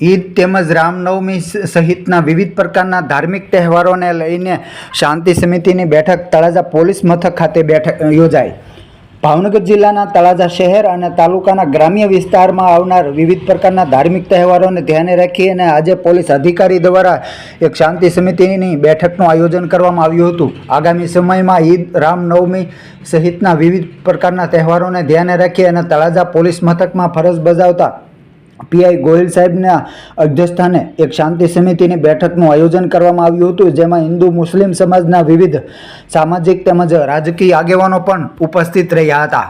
ઈદ તેમજ રામનવમી સહિતના વિવિધ પ્રકારના ધાર્મિક તહેવારોને લઈને શાંતિ સમિતિની બેઠક તળાજા પોલીસ મથક ખાતે બેઠક યોજાઈ. ભાવનગર જિલ્લાના તળાજા શહેર અને તાલુકાના ગ્રામ્ય વિસ્તારમાં આવનાર વિવિધ પ્રકારના ધાર્મિક તહેવારોને ધ્યાને રાખી અને આજે પોલીસ અધિકારી દ્વારા એક શાંતિ સમિતિની બેઠકનું આયોજન કરવામાં આવ્યું હતું. આગામી સમયમાં ઈદ, રામનવમી સહિતના વિવિધ પ્રકારના તહેવારોને ધ્યાને રાખી અને તળાજા પોલીસ મથકમાં ફરજ બજાવતા પીઆઈ ગોહિલ સાહેબના અધ્યક્ષસ્થાને એક શાંતિ સમિતિની બેઠકનું આયોજન કરવામાં આવ્યું હતું, જેમાં હિન્દુ મુસ્લિમ સમાજના વિવિધ સામાજિક તેમજ રાજકીય આગેવાનો પણ ઉપસ્થિત રહ્યા હતા.